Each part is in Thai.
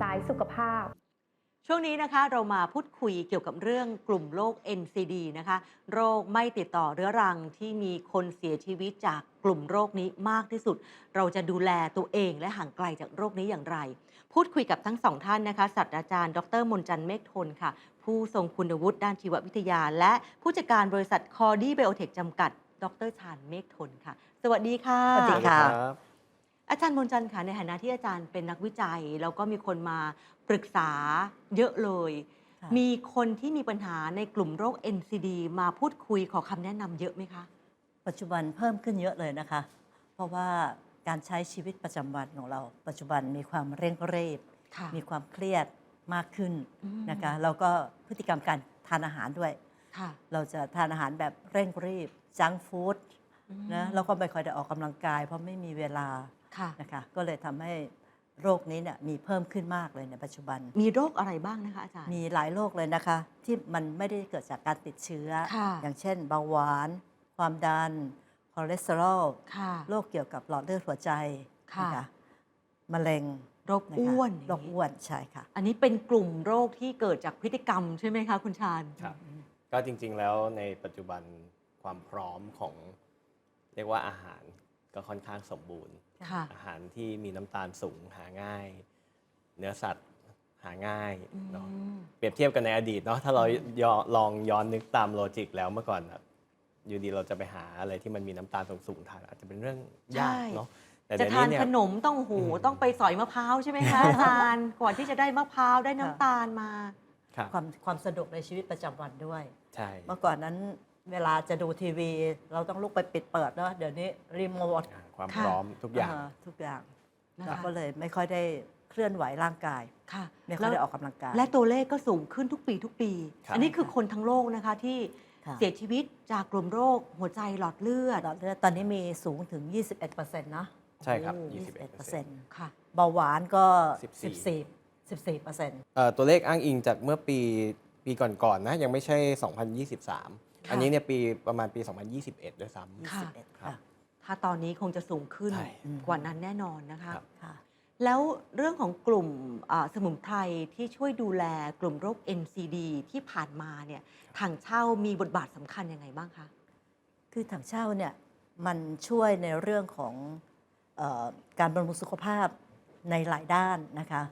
สายสุขภาพ ช่วงนี้นะคะเรามาพูดคุยเกี่ยวกับเรื่องกลุ่มโรค NCD นะคะ โรคไม่ติดต่อเรื้อรังที่มีคนเสียชีวิตจากกลุ่มโรคนี้มากที่สุด เราจะดูแลตัวเองและห่างไกลจากโรคนี้อย่างไร พูดคุยกับทั้งสองท่านนะคะศาสตราจารย์ ดรมนจันทร์เมฆทนค่ะ ผู้ทรงคุณวุฒิด้านชีววิทยา และผู้จัดการบริษัทคอร์ดี้ไบโอเทคจำกัด ดรชาญเมฆทนค่ะ สวัสดีค่ะ สวัสดีค่ะ อาจารย์มนจันทร์ค่ะในฐานะที่อาจารย์เป็นนักวิจัย แล้วก็มีคนมาปรึกษาเยอะเลย ค่ะมีคนที่มีปัญหาในกลุ่มโรค NCD มาพูดคุยขอคำแนะนำเยอะไหมคะ ปัจจุบันเพิ่มขึ้นเยอะเลยนะคะ เพราะว่าการใช้ชีวิตประจำวันของเรา ปัจจุบันมีความเร่งรีบ ค่ะมีความเครียดมากขึ้นอืมนะคะแล้วก็พฤติกรรมการทานอาหารด้วย ค่ะเราจะทานอาหารแบบเร่งรีบจังฟู้ดอืมนะแล้วก็ไม่ค่อยได้ออกกำลังกาย เพราะไม่มีเวลาค่ะ นะคะก็เลยทำให้โรคนี้เนี่ยมีเพิ่มขึ้นมากเลยในปัจจุบัน มีโรคอะไรบ้างนะคะอาจารย์มีหลายโรคเลยนะคะ ที่มันไม่ได้เกิดจากการติดเชื้อค่ะอย่างเช่นเบาหวาน ความดันคอเลสเตอรอลค่ะโรคเกี่ยวกับหลอดเลือดหัวใจค่ะนมะเร็งโรคนะคะอ้วนโรคอ้วนใช่ค่ะ อันนี้เป็นกลุ่มโรคที่เกิดจากพฤติกรรมใช่ไหมคะคุณชาญครับก็จริงๆแล้วในปัจจุบันความพร้อมของ เรียกว่าอาหารก็ค่อนข้างสมบูรณ์ ค่ะ อาหารที่มีน้ำตาลสูงหาง่าย เนื้อสัตว์หาง่ายเนาะอืมเปรียบเทียบกันในอดีตเนาะถ้าเรายอลองย้อนนึกตามโลจิกแล้วเมื่อก่อนแบบอยู่ดีเราจะไปหาอะไรที่มันมีน้ำตาลสูงๆทานอาจจะเป็นเรื่องยากเนาะแต่จะเดี๋ยวทานี้นเนี่ยขนมต้องโอ้โหอืมต้องไปสอยมะพร้าวใช่ไหมคะอาจารย์ก่อนที่จะได้มะพร้าวได้น้ำตาลมาครับความความสะดวกในชีวิตประจำวันด้วย ใช่ เมื่อก่อนนั้น เวลาจะดูทีวี เราต้องลุกไปปิดเปิดเนาะเดี๋ยวนี้รีโมทอ่าความค่ะพร้อมทุกอย่างาทุกอย่างนะคะเราก็เลยไม่ค่อยได้เคลื่อนไหวร่างกาย ค่ะไม่ค่อยได้ออกกำลังกาย และตัวเลขก็สูงขึ้นทุกปีทุกปี ครับ อันนี้คือคนทั้งโลกนะคะที่ค่ะ เสียชีวิตจากกลุ่มโรค หัวใจหลอดเลือดหลอดเลือดตอนนี้มีสูงถึง 21%นะใช่ครับโอ้21%ค่ะ เบาหวานก็ 14 14 14เปอร์เซ็นต์เอ่อตัวเลขอ้างอิงจากเมื่อปีปีก่อนๆนะยังไม่ใช่ 2023 อันนี้เนี่ยปีประมาณปี 2021 ด้วยซ้ำ ค่ะ 21 ค่ะ ถ้าตอนนี้คงจะสูงขึ้นใช่กว่านั้นแน่นอนนะคะ ครับ ค่ะ แล้วเรื่องของกลุ่มอ่าสมุนไพรที่ช่วยดูแลกลุ่มโรค NCD ที่ผ่านมาเนี่ยถังเช่ามีบทบาทสำคัญยังไงบ้างคะ คือถังเช่าเนี่ยมันช่วยในเรื่องของเออการบำรุงสุขภาพในหลายด้านนะคะ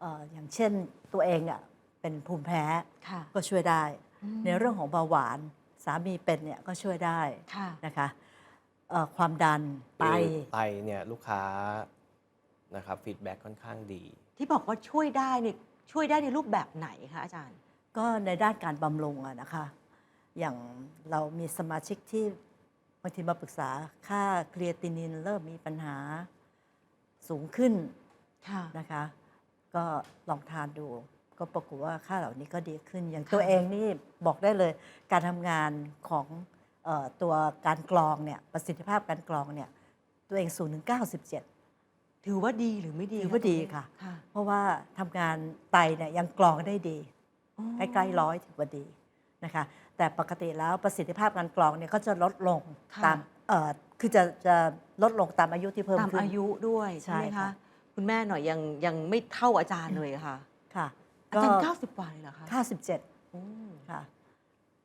เอออย่างเช่นตัวเองอะเป็นภูมิแพ้ค่ะก็ช่วยได้อืมในเรื่องของเบาหวาน สามีเป็นเนี่ยก็ช่วยได้ค่ะ นะคะเอ่อความดันไต คือไตเนี่ยลูกค้านะครับฟีดแบ็กค่อนข้างดี ที่บอกว่าช่วยได้เนี่ยช่วยได้ในรูปแบบไหนคะอาจารย์ ก็ในด้านการบำรุงอะนะคะ อย่างเรามีสมาชิกที่บางทีมาปรึกษาค่าเครียตินินเริ่มมีปัญหาสูงขึ้นค่ะ นะคะ ก็ลองทานดู ก็ปรากฏว่าค่าเหล่านี้ก็ดีขึ้น อย่างค่ะตัวเองนี่บอกได้เลย การทำงานของเออตัวการกรองเนี่ยประสิทธิภาพการกรองเนี่ยตัวเองสูงถึง 97 ถือว่าดีหรือไม่ดีถือว่าดีค่ะค่ะเพราะว่าทำงานไตเนี่ยยังกรองได้ดีอ๋อใกล้ๆร้อยถือว่าดีนะคะ แต่ปกติแล้วประสิทธิภาพการกรองเนี่ยก็จะลดลงค่ะตามเอ่อคือจะจะลดลงตามอายุที่เพิ่มตามขึ้นอายุด้วยใช่ใช่ไหมค่ะคะคุณแม่หน่อยยังยังไม่เท่าอาจารย์เลยค่ะค่ะ อาจารย์เก้าสิบกว่าเลยเหรอคะ97โอ้ค่ะ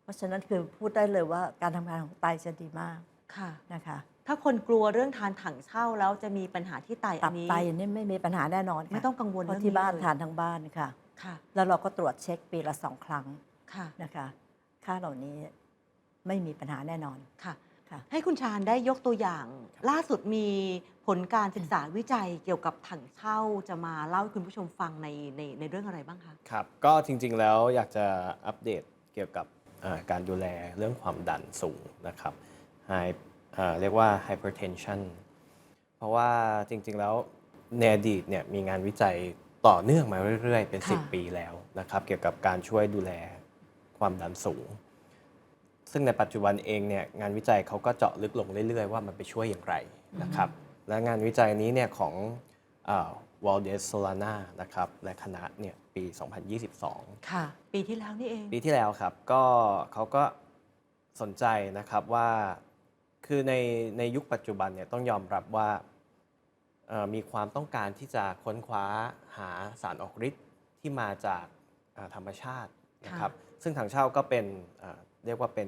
เพราะฉะนั้นคือพูดได้เลยว่าการทำงานของไตจะดีมากค่ะ นะคะ ถ้าคนกลัวเรื่องทานถังเช่าแล้วจะมีปัญหาที่ไตอัตันบนี้ ไตนี่ไม่มีปัญหาแน่นอนค่ะไม่ต้องกังวลเพราะเรื่องที่บ้านเลยทานทั้งบ้านค่ะ ค่ะ แล้วเราก็ตรวจเช็คปีละสองครั้งค่ะ นะคะ ค่าเหล่านี้ไม่มีปัญหาแน่นอน ค่ะค่ะ ให้คุณชาญได้ยกตัวอย่าง ล่าสุดมีผลการศึกษาวิจัยเกี่ยวกับถังเช่าจะมาเล่าให้คุณผู้ชมฟังในในในเรื่องอะไรบ้างคะครับ ก็จริงๆแล้วอยากจะอัปเดตเกี่ยวกับเอ่อการดูแลเรื่องความดันสูงนะครับ High เอ่อเรียกว่า hypertension เพราะว่าจริงๆแล้วในอดีตเนี่ยมีงานวิจัยต่อเนื่องมาเรื่อยๆ เป็นค่ะ10 ปีแล้วนะครับ เกี่ยวกับการช่วยดูแลความดันสูง ซึ่งในปัจจุบันเองเนี่ยงานวิจัยเขาก็เจาะลึกลงเรื่อยๆ ว่ามันไปช่วยอย่างไรนะครับ และงานวิจัยนี้เนี่ยของวอลเดสโซลานานะครับและคณะเนี่ยปี 2022 ค่ะ ปีที่แล้วนี่เอง ปีที่แล้วครับ ก็เขาก็สนใจนะครับว่า คือในในยุคปัจจุบันเนี่ยต้องยอมรับว่าเอ่อมีความต้องการที่จะค้นคว้าหาสารออกฤทธิ์ที่มาจากเอ่อธรรมชาตินะครับ ซึ่งถังเช่าก็เป็น เอ่อเรียกว่าเป็น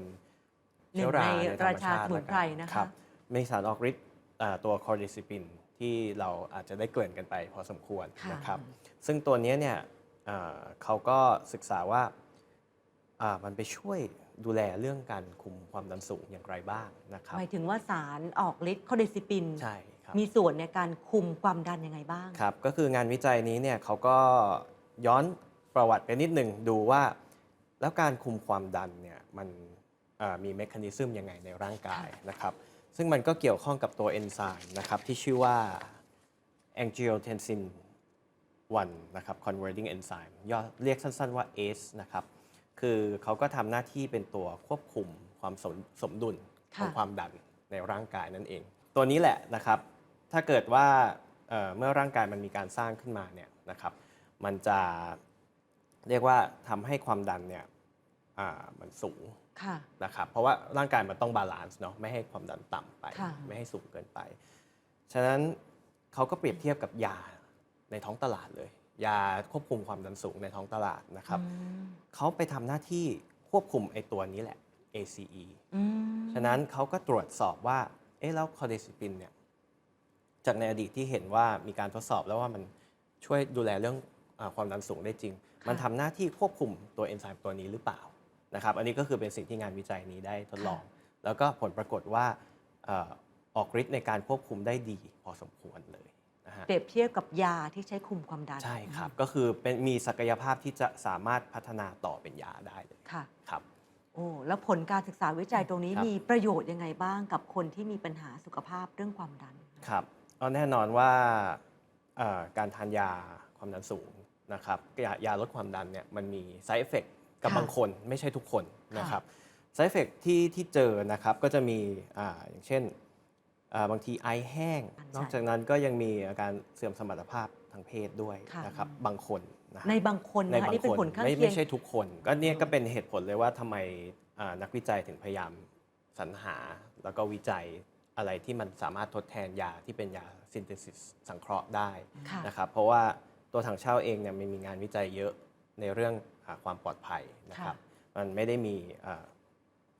หนึ่งเชื้อราในในธรรมชาติราชาสมุนไพรนะคะรับ มีสารออกฤทธิ์เอ่อตัวคอร์ดิซิปินที่เราอาจจะได้เกริ่นกันไปพอสมควรค่ะนะครับ ซึ่งตัวเนี้ยเนี่ยเอ่อเขาก็ศึกษาว่าอ่ามันไปช่วยดูแลเรื่องการคุมความดันสูงอย่างไรบ้างนะครับ หมายถึงว่าสารออกฤทธิ์คอเดซิปินใช่ครับมีส่วนในการคุมความดันยังไงบ้าง ครับ ก็คืองานวิจัยนี้เนี่ยเขาก็ย้อนประวัติไปนิดหนึ่งดูว่า แล้วการคุมความดันเนี่ย มันเอ่อมีเมคานิซึมยังไงในร่างกายนะครับซึ่งมันก็เกี่ยวข้องกับตัวเอนไซม์นะครับที่ชื่อว่า angiotensin 1นะครับ converting enzyme ย่อเรียกสั้นๆว่า ACE นะครับคือเขาก็ทำหน้าที่เป็นตัวควบคุมความสมสมดุลของค่ะความดันในร่างกายนั่นเอง ตัวนี้แหละนะครับ ถ้าเกิดว่าเอ่อเมื่อร่างกายมันมีการสร้างขึ้นมาเนี่ยนะครับ มันจะเรียกว่าทำให้ความดันเนี่ยอ่า มันสูงค่ะนะครับเพราะว่าร่างกายมันต้องบาลานซ์เนาะไม่ให้ความดันต่ำไปค่ะไม่ให้สูงเกินไป ฉะนั้นเขาก็เปรียบเทียบกับยาในท้องตลาดเลย ยาควบคุมความดันสูงในท้องตลาดนะครับอืมเขาไปทำหน้าที่ควบคุมไอ้ตัวนี้แหละ ACE อืมฉะนั้นเขาก็ตรวจสอบว่าเอ๊ะแล้วคอเดซิปินเนี่ยจากในอดีตที่เห็นว่ามีการทดสอบแล้วว่ามันช่วยดูแลเรื่องอาความดันสูงได้จริง มันทำหน้าที่ควบคุมตัวเอนไซม์ตัวนี้หรือเปล่า นะครับ อันนี้ก็คือเป็นสิ่งที่งานวิจัยนี้ได้ทดลอง แล้วก็ผลปรากฏว่าเอ่อออกฤทธิ์ในการควบคุมได้ดีพอสมควรเลยนะฮะเปรียบเทียบกับยาที่ใช้คุมความดัน ใช่ครับ ก็คือเป็นมีศักยภาพที่จะสามารถพัฒนาต่อเป็นยาได้เลยค่ะครับโอ้แล้วผลการศึกษาวิจัยตรงนี้ครับมีประโยชน์ยังไงบ้างกับคนที่มีปัญหาสุขภาพเรื่องความดันครับก็แน่นอนว่าเอ่อการทานยาความดันสูงนะครับยายาลดความดันเนี่ยมันมี side effect กับค่ะบางคนไม่ใช่ทุกคนค่ะนะครับ side effect ที่ที่เจอนะครับก็จะมีอาอย่างเช่นอ่าบางทีไอแห้ง นอกจากนั้นก็ยังมีอาการเสื่อมสมรรถภาพทางเพศด้วยค่ะนะครับบางคนนะฮะในบางคนในนะคะบางนี่เป็นคนผลข้างไม่เคียไม่งใช่ทุกคน ก็เนี่ยก็เป็นเหตุผลเลยว่าทำไมอ่านักวิจัยถึงพยายามสรรหา แล้วก็วิจัยอะไรที่มันสามารถทดแทนยาที่เป็นยาซินเทซิสสังเคราะห์ได้ค่ะนะครับเพราะว่าตัวถังเช่าเองเนี่ยมันมีงานวิจัยเยอะในเรื่องอา ความปลอดภัยนะครับ มันไม่ได้มีอ่า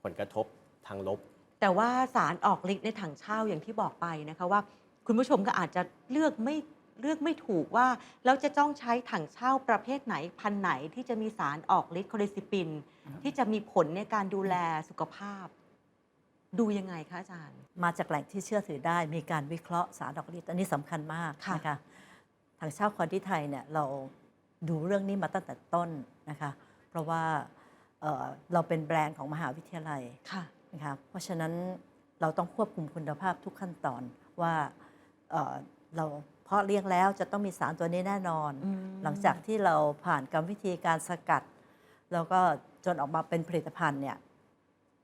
ผลกระทบทางลบ แต่ว่าสารออกฤทธิ์ในถังเช่าอย่างที่บอกไปนะคะว่าคุณผู้ชมก็อาจจะเลือกไม่เลือกไม่ถูกว่าแล้วจะต้องใช้ถังเช่าประเภทไหนพันธุ์ไหนที่จะมีสารออกฤทธิ์คอเลสติปิน ที่จะมีผลในการดูแลสุขภาพ ดูยังไงคะอาจารย์ มาจากแหล่งที่เชื่อถือได้ มีการวิเคราะห์สารดอกฤทธิ์อันนี้สำคัญมากค่ะนะคะทางเช่าคอนที่ไทยเนี่ยเรา ดูเรื่องนี้มาตั้งแต่ต้นนะคะ เพราะว่าเอ่อเราเป็นแบรนด์ของมหาวิทยาลัยค่ะนะคะเพราะฉะนั้นเราต้องควบคุมคุณภาพทุกขั้นตอนว่าเอ่อเราเพาะเลี้ยงแล้วจะต้องมีสารตัวนี้แน่นอนอืมหลังจากที่เราผ่านกรรมวิธีการสกัด แล้วก็จนออกมาเป็นผลิตภัณฑ์เนี่ย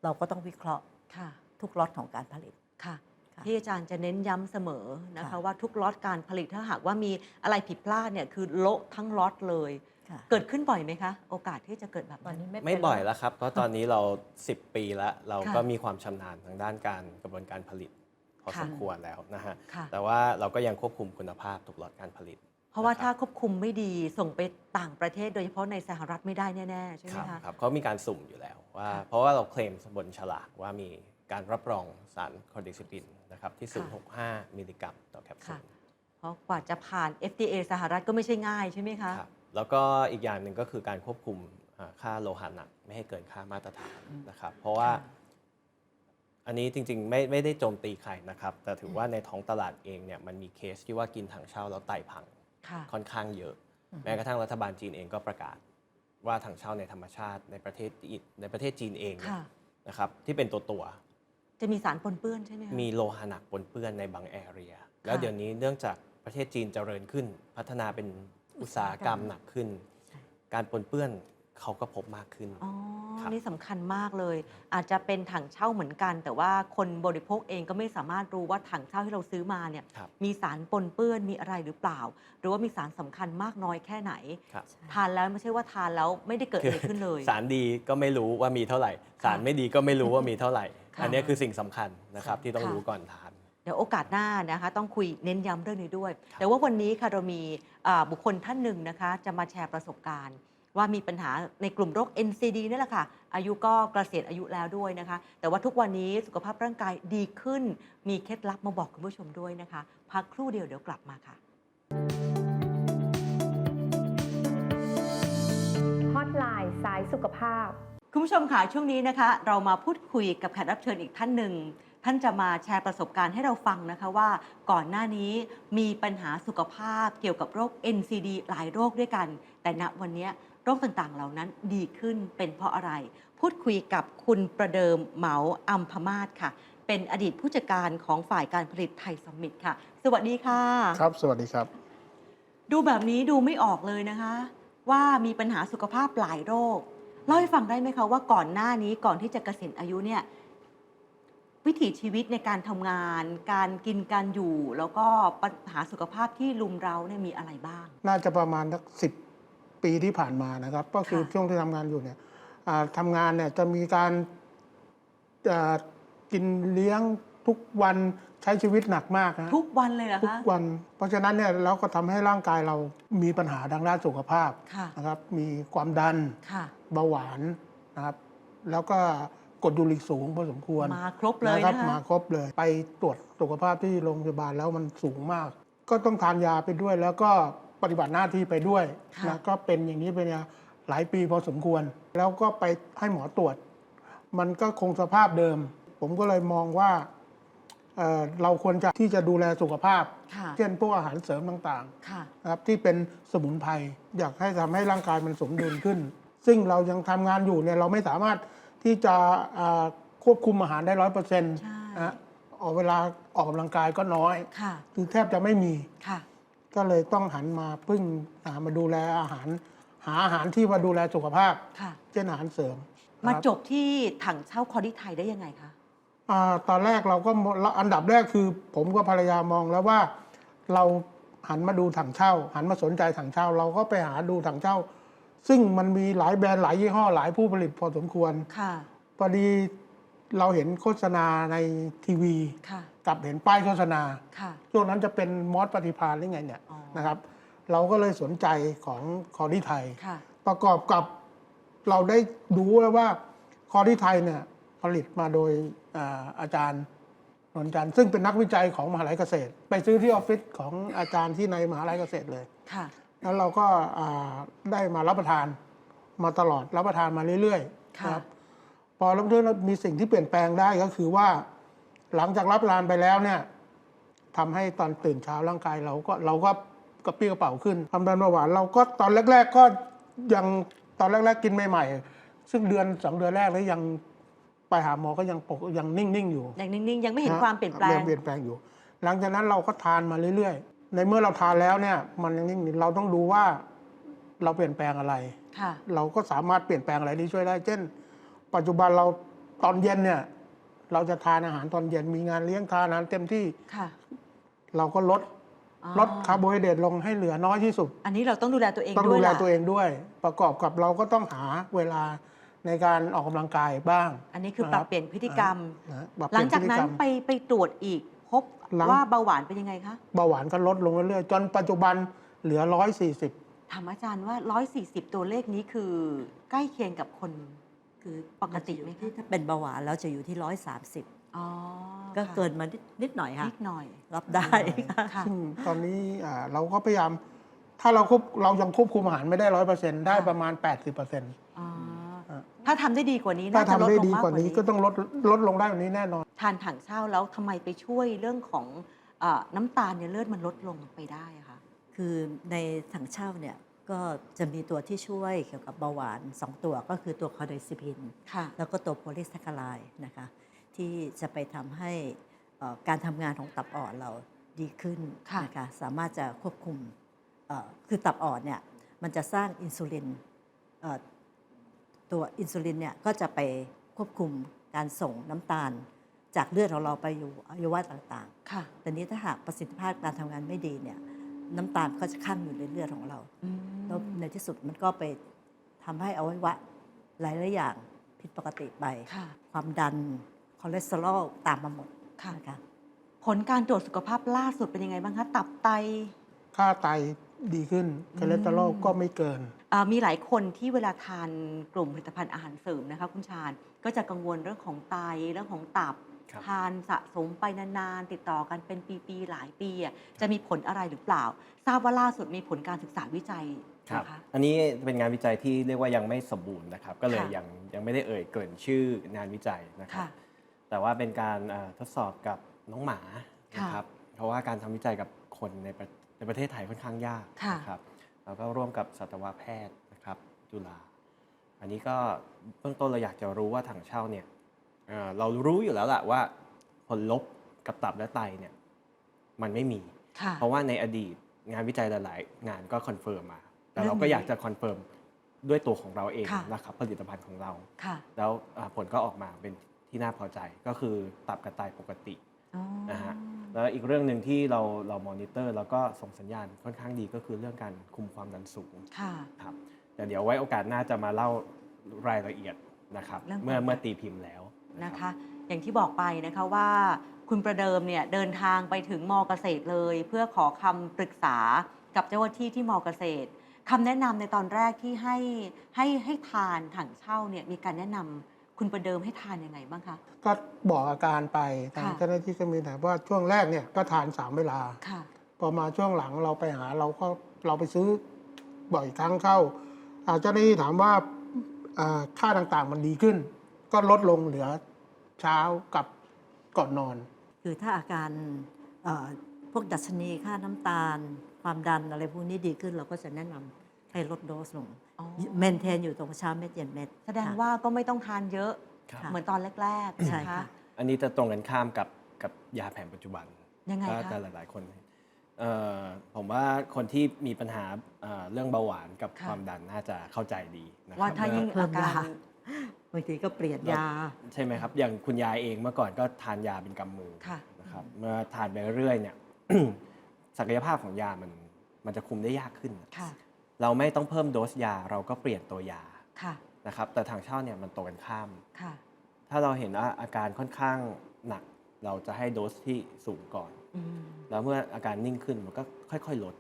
เราก็ต้องวิเคราะห์ค่ะทุกล็อตของการผลิตค่ะค่ะ ที่อาจารย์จะเน้นย้ำเสมอนะคะค่ะว่าทุกล็อตการผลิตถ้าหากว่ามีอะไรผิดพลาดเนี่ยคือโละทั้งล็อตเลย ค่ะเกิดขึ้นบ่อยไหมคะ โอกาสที่จะเกิดแบบตอนนั้นนี้ไม่ไม่เป็นบ่อยแล้วครับ เพราะตอนนี้เรา 10 ปีแล้วเราค่ะก็มีความชำนาญทางด้านการกระบวนการผลิตพอค่ะสมควรแล้วนะฮะค่ะ แต่ว่าเราก็ยังควบคุมคุณภาพทุกล็อตการผลิต เพราะว่านะครับถ้าควบคุมไม่ดีส่งไปต่างประเทศโดยเฉพาะในสหรัฐไม่ได้แน่ ๆ ใช่ไหคมรับคะ ครับเขามีการสุ่มอยู่แล้วว่า ค่ะ เพราะว่าเราเคลมบนฉลากว่ามีการรับรองสารคอร์ดิซิปิน นะครับที่ค่ะ065 มิลลิกรัมต่อแคปซูค่ะ ลเพราะกว่าจะผ่าน FDA สหรัฐก็ไม่ใช่ง่ายใช่ไหมคะ ครับแล้วก็อีกอย่างหนึ่งก็คือการควบคุมอ่าค่าโลหะหนักไม่ให้เกินค่ามาตรฐานนะครับเพราะว่า ค่ะ อันนี้จริงๆไม่ไม่ได้โจมตีใครนะครับ แต่ถือว่าในท้องตลาดเองเนี่ยมันมีเคสที่ว่ากินถังเช่าแล้วไตพังค่ะ ค่อนข้างเยอะแม้กระทั่งรัฐบาลจีนเองก็ประกาศ ว่าถังเช่าในธรรมชาติในประเทศจีนในประเทศจีนเองเนี่ยค่ะ นะครับที่เป็นตัวตัว จะมีสารปนเปื้อนใช่ไหมคะๆมีโลหะหนักปนเปื้อนในบางแอเรีย แล้วเดี๋ยวนี้เนื่องจากประเทศจีนเจริญขึ้น พัฒนาเป็นอุตสาหกรรมหนักขึ้น การปนเปื้อนเขาก็พบมากขึ้น อ๋อ ครับนี่สำคัญมากเลย อาจจะเป็นถังเช่าเหมือนกัน แต่ว่าคนบริโภคเองก็ไม่สามารถรู้ว่าถังเช่าที่เราซื้อมาเนี่ยครับ มีสารปนเปื้อนมีอะไรหรือเปล่า หรือว่ามีสารสำคัญมากน้อยแค่ไหน ครับ ทานแล้วไม่ใช่ว่าทานแล้วไม่ได้เกิดอะไรขึ้นเลย สารดีก็ไม่รู้ว่ามีเท่าไหร่ สารไม่ดีก็ไม่รู้ว่ามีเท่าไหร่ค่ะ อันนี้คือสิ่งสำคัญนะครับที่ต้องค่ะรู้ก่อนทานในดี๋ยวโอกาสหน้านะคะต้องคุยเน้นย้ำเรื่องนี้ด้วย แต่ว่าวันนี้ค่ะเรามีอ่าบุคคลท่านหนึ่งนะคะจะมาแชร์ประสบการณ์ ว่ามีปัญหาในกลุ่มโรค NCD นี่แหละค่ะ อายุก็เกษียณอายุแล้วด้วยนะคะ แต่ว่าทุกวันนี้สุขภาพร่างกายดีขึ้น มีเคล็ดลับมาบอกคุณผู้ชมด้วยนะคะ พักครู่เดียวเดี๋ยวกลับมาค่ะ ฮอตไลน์สายสุขภาพ คุณผู้ชมค่ะช่วงนี้นะคะ เรามาพูดคุยกับแขกรับเชิญอีกท่านหนึ่ง ท่านจะมาแชร์ประสบการณ์ให้เราฟังนะคะว่า ก่อนหน้านี้มีปัญหาสุขภาพเกี่ยวกับโรค NCD หลายโรคด้วยกัน แต่ณวันนี้โรคต่างๆ เหล่านั้นดีขึ้นเป็นเพราะอะไร พูดคุยกับคุณประเดิมเหมาอัมพมาศค่ะ เป็นอดีตผู้จัดการของฝ่ายการผลิตไทยสมิตค่ะ สวัสดีค่ะ ครับ สวัสดีครับ ดูแบบนี้ดูไม่ออกเลยนะคะ ว่ามีปัญหาสุขภาพหลายโรค เล่าให้ฟังได้ไหมคะว่าก่อนหน้านี้ก่อนที่จะเกษียณอายุเนี่ยวิถีชีวิตในการทำงาน การกินการอยู่ แล้วก็ปัญหาสุขภาพที่ลุมเราเนี่ยมีอะไรบ้าง น่าจะประมาณสักสิบปีที่ผ่านมานะครับ ก็คือค่ะ ช่วงที่ทำงานอยู่เนี่ยอ่าทำงานเนี่ยจะมีการอ่ากินเลี้ยงทุกวัน ใช้ชีวิตหนักมากนะทุกวันเลยเหรอทุกคะ วัน เพราะฉะนั้นเนี่ยเราก็ทำให้ร่างกายเรามีปัญหาทางด้านสุขภาพค่ะ นะครับ มีความดันค่ะ เบาหวานนะครับ แล้วก็กรดยูริกสูงพอสมควรมาครบเลยนะครับนะคะมาครบเลย ไปตรวจสุขภาพที่โรงพยาบาลแล้วมันสูงมาก ก็ต้องทานยาไปด้วย แล้วก็ปฏิบัติหน้าที่ไปด้วยค่ะ นะก็เป็นอย่างนี้เป็นมาหลายปีพอสมควร แล้วก็ไปให้หมอตรวจ มันก็คงสภาพเดิม ผมก็เลยมองว่า เอ่อเราควรจะที่จะดูแลสุขภาพค่ะเช่นพวกอาหารเสริมต่างๆค่ะนะครับที่เป็นสมุนไพรอยากให้ทำให้ร่างกายมันสมดุลขึ้น ซึ่งเรายังทำงานอยู่เนี่ยเราไม่สามารถที่จะอ่าควบคุมอาหารได้ร้อยเปอร์เซ็นต์ใช่นะออกเวลาออกกำลังกายก็น้อยค่ะคือแทบจะไม่มีค่ะก็เลยต้องหันมาพึ่งหามาดูแลอาหาร หาอาหารที่มาดูแลสุขภาพค่ะเช่นอาหารเสริม มานะครับจบที่ถังเช่าคอดิไทยได้ยังไงคะอ่า ตอนแรกเราก็มองอันดับแรกคือ ผมกับภรรยามองแล้วว่าเราหันมาดูถังเช่า หันมาสนใจถังเช่า เราก็ไปหาดูถังเช่า ซึ่งมันมีหลายแบรนด์หลายยี่ห้อหลายผู้ผลิตพอสมควรค่ะพอดีเราเห็นโฆษณาในทีวีค่ะกับเห็นป้ายโฆษณาค่ะช่วงนั้นจะเป็นมอสปฏิพานหรือไงเนี่ยอ๋อนะครับ เราก็เลยสนใจของคอร์ดิไทยค่ะประกอบกับเราได้รู้แล้วว่าคอร์ดิไทยเนี่ยผลิตมาโดย อาอาจารย์นนท์จันทร์ซึ่งเป็นนักวิจัยของมหาลัยเกษตร ไปซื้อที่ออฟฟิศของอาจารย์ที่ในมหาลัยเกษตรเลยค่ะแล้วเราก็อ่าได้มารับประทานมาตลอดรับประทานมาเรื่อยๆค่ะนะครับ พอรับประทานแล้วมีสิ่งที่เปลี่ยนแปลงได้ก็คือว่า หลังจากรับประทานไปแล้วเนี่ยทำให้ตอนตื่นเช้าร่างกายเราก็เราก็กระปรี้กระเป๋าขึ้นความดันเบาหวานเราก็ตอนแรก ๆ ก็ยังตอนแรก ๆ กินใหม่ ๆ ซึ่งเดือนสองเดือนแรกแล้วยัง ไปหาหมอก็ยังปกยังนิ่งๆอยู่อย่างนิ่งๆ ยังไม่เห็นความเปลี่ยนแปลง ยังเปลี่ยนแปลงอยู่ หลังจากนั้นเราก็ทานมาเรื่อยๆ ในเมื่อเราทานแล้วเนี่ยมันยังนิ่งเราต้องดูว่าเราเปลี่ยนแปลงอะไร ค่ะ เราก็สามารถเปลี่ยนแปลงอะไรที่ช่วยได้ เช่น ปัจจุบันเราตอนเย็นเนี่ย เราจะทานอาหารตอนเย็นมีงานเลี้ยงทานอาหารเต็มที่ค่ะเราก็ลดอ๋อลดคาร์โบไฮเดรตลงให้เหลือน้อยที่สุด อันนี้เราต้องดูแลตัวเองต้องด้วดูยแลล่ะ ตัวเองด้วย ประกอบกับเราก็ต้องหาเวลา ในการออกกำลังกายบ้าง อันนี้คือปรับเปลี่ยนพฤติกรรมนะปรับหลังเปลี่ยจากนั้นพฤติรรมไปไปตรวจอีก พบหลังว่าเบาหวานเป็นยังไงคะ เบาหวานก็ลดลงเรื่อยๆ จนปัจจุบันเหลือ 140ถามอาจารย์ว่า 140 ตัวเลขนี้คือใกล้เคียงกับคนคือปกติไหมที่คะถ้าเป็นเบาหวานแล้วจะอยู่ที่ 130อ๋อก็ค่ะเกินมานิดนิดหน่อยค่ะนิดหน่อย รับได้ค่ะค่ะซึ่งตอนนี้อ่าเราก็พยายาม ถ้าเราควบเรายังควบคุมอาหารไม่ได้ร้อยเปอร์เซ็นต์ได้ค่ะประมาณ 80เปอร์เซ็นต์อ๋ออะ ถ้าทำได้ดีกว่านี้ถ้าน่าจะลทำดได้ลงดีมากกกว่าว่านี้นี้ก็ต้องลดลดลงได้กว่านี้แน่นอน ทานถังเช่าแล้วทำไมไปช่วยเรื่องของเออน้ำตาลในเลือดมันลดลงไปได้อะคะคือในถังเช่าเนี่ยก็จะมีตัวที่ช่วยเกี่ยวกับเบาหวาน 2 ตัวก็คือตัวคอเดซิพิน ค่ะ แล้วก็ตัวโพลีแซคคาไลด์นะคะที่จะไปทำให้เอ่อการทำงานของตับอ่อนเราดีขึ้นค่ะ นะคะสามารถจะควบคุมเอ่อคือตับอ่อนเนี่ยมันจะสร้างอินซูลินเอ่อ ตัวอินซูลินเนี่ยก็จะไปควบคุมการส่งน้ำตาล จากเลือดของเราไปอยู่อวัยวะต่างค่ะๆแต่นี้ถ้าหากประสิทธิภาพการทำงานไม่ดีเนี่ยน้ำตาลก็จะข้างอยู่ในเลือดของเราอืมแล้วในที่สุดมันก็ไปทำให้อวัยวะหลายๆอย่างผิดปกติไปค่ะความดันคอเลสเตอรอลตามมาหมดค่ะนะคะผผลการตรวจสุขภาพล่าสุดเป็นยังไงบ้างคะ ตับไต ค่าไตดีขึ้น คอเลสเตอรอลก็ไม่เกินเอ่อ มีหลายคนที่เวลาทานกลุ่มผลิตภัณฑ์อาหารเสริมนะคะคุณชาญก็จะกังวลเรื่องของไตเรื่องของตับ ครับ ทานสะสมไปนานๆ ติดต่อกันเป็นปีๆหลายปีอะจะมีผลอะไรหรือเปล่า ทราบว่าล่าสุดมีผลการศึกษาวิจัยครับ นะคะ อันนี้เป็นงานวิจัยที่เรียกว่ายังไม่สมบูรณ์นะครับ ก็เลยค่ะ ยังยังไม่ได้เอ่ยเกริ่นชื่องานวิจัยนะครับ ค่ะ แต่ว่าเป็นการเอ่อทดสอบกับน้องหมาค่ะนะครับ เพราะว่าการทำวิจัยกับคนในประในประเทศไทยค่อนข้างยากค่ะ นะครับ แล้วก็ร่วมกับสัตวแพทย์นะครับจุฬาอันนี้ก็เบื้องต้นเราอยากจะรู้ว่าถังเช่าเนี่ยเอ่อเรารู้อยู่แล้วแหละว่าผลลบกับตับและไตเนี่ยมันไม่มีค่ะเพราะว่าในอดีตงานวิจัยหลาย ๆ งานก็คอนเฟิร์มมา แต่เราก็เรื่องนี้อยากจะคอนเฟิร์มด้วยตัวของเราเองค่ะนะครับผลิตภัณฑ์ของเราค่ะแล้วอ่าผลก็ออกมาเป็นที่น่าพอใจก็คือตับกับไตปกติอ๋อนะฮะ แล้วอีกเรื่องหนึ่งที่เราเรามอนิเตอร์ แล้วก็ส่งสัญญาณค่อนข้างดีก็คือเรื่องการคุมความดันสูงค่ะครับแต่เดี๋ยวไว้โอกาสหน้าจะมาเล่ารายละเอียดนะครับเรื่องเมื่อความเมื่อตีพิมพ์แล้วนะนะครัคะบอย่างที่บอกไปนะคะว่าคุณประเดิมเนี่ยเดินทางไปถึงมอเกษตรเลย เพื่อขอคำปรึกษากับเจ้าหน้าที่ที่มอเกษตรคำแนะนำในตอนแรกที่ให้ให้ให้ทานถังเช่าเนี่ยมีการแนะนำ คุณประเดิมให้ทานยังไงบ้างคะ ก็บอกอาการไปทางค่ะ เจ้าหน้าที่ก็มีแต่ว่าช่วงแรกเนี่ยก็ทานสามเวลา ค่ะ พอมาช่วงหลังเราไปหาเราก็เราไปซื้อบ่อยครั้งเข้าอ่าเจ้าหน้าที่ถามว่าอ่าค่าต่างๆมันดีขึ้น ก็ลดลงเหลือเช้ากับก่อนนอน คือถ้าอาการเอ่อพวกดัชนีค่าน้ำตาล ความดันอะไรพวกนี้ดีขึ้นเราก็จะแนะนำ ให้ลดโดสลงอ๋อ เมนเทนอยู่ตรงเช้าเม็ดเย็นเม็ด แสดงค่ะว่าก็ไม่ต้องทานเยอะครับ เหมือนตอนแรกๆใช่นะค่ะคะอันนี้จะตรงกันข้ามกับกับยาแผนปัจจุบันยังไงก็คะ จะหลาย ๆ คนเอ่อผมว่าคนที่มีปัญหาเอ่อเรื่องเบาหวานกับค่ะ ความดันน่าจะเข้าใจดีนะคว่ารับถ้ายิ่งเมื่ออาการเพิ่มยาบางทีก็เปลี่ยนยา ใช่ไหมครับ อย่างคุณยายเองเมื่อก่อนก็ทานยาเป็นกำมือค่ะนะครับ เมื่อทานไปเรื่อยๆเนี่ย ศักยภาพของยามันมันจะคุมได้ยากขึ้น ค่ะ เราไม่ต้องเพิ่มโดสยาเราก็เปลี่ยนตัวยาค่ะนะครับแต่ทางเช่าเนี่ยมันตรงกันข้าม ค่ะ ถ้าเราเห็นว่าอาการค่อนข้างหนัก เราจะให้โดสที่สูงก่อน อืมแล้วเมื่ออาการนิ่งขึ้นมันก็ค่อยๆลด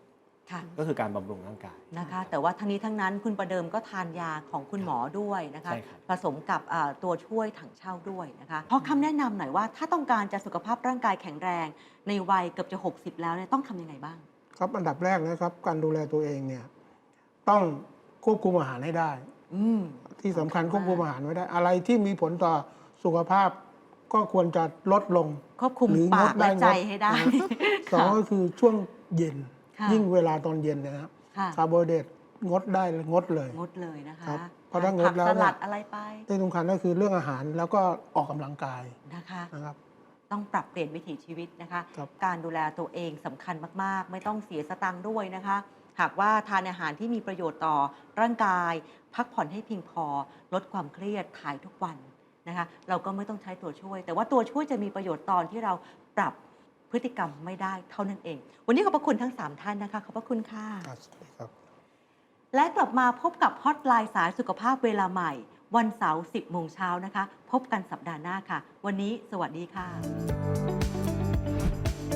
ค่ะ ก็คือการบำรุงร่างกาย นะคะ แต่ว่าทั้งนี้ทั้งนั้นคุณประเดิมก็ทานยาของคุณหมอด้วยนะคะ ใช่ครับ ผสมกับอ่าตัวช่วยถังเช่าด้วยนะคะเพราะคำแนะนำหน่อยว่าถ้าต้องการจะสุขภาพร่างกายแข็งแรง ในวัยเกือบจะ 60 แล้วเนี่ยต้องทำยังไงบ้าง ครับอันดับแรกนะครับการดูแลตัวเองเนี่ย ต้องควบคุมอาหารให้ได้ อืม ที่สำคัญสำคัญควบคุมมากอาหารไว้ได้ อะไรที่มีผลต่อสุขภาพก็ควรจะลดลง ควบคุมหรืองปาดกได้และใจงดให้ได้ สองก็คือช่วงเย็น ค่ะ ยิ่งเวลาตอนเย็นนะครับค่ะคาร์โบไฮเดรตงดได้งดเลย งดเลยนะคะครับเพราะถ้างดผักแล้วสเนี่ยลัดอะไรไปที่สำคัญก็คือเรื่องอาหารแล้วก็ออกกำลังกายนะคะ นะครับ ต้องปรับเปลี่ยนวิถีชีวิตนะคะ ครับ การดูแลตัวเองสำคัญมาก ๆ ไม่ต้องเสียสตังค์ด้วยนะคะ หากว่าทานอาหารที่มีประโยชน์ต่อร่างกาย พักผ่อนให้เพียงพอ ลดความเครียดถ่ายทุกวันนะคะเราก็ไม่ต้องใช้ตัวช่วย แต่ว่าตัวช่วยจะมีประโยชน์ตอนที่เราปรับพฤติกรรมไม่ได้เท่านั้นเอง วันนี้ขอบพระคุณทั้ง 3 ท่านนะคะ ขอบพระคุณค่ะครับและกลับมาพบกับฮอตไลน์สายสุขภาพเวลาใหม่ วันเสาร์ 10 โมงเช้านะคะ พบกันสัปดาห์หน้าค่ะ วันนี้สวัสดีค่ะ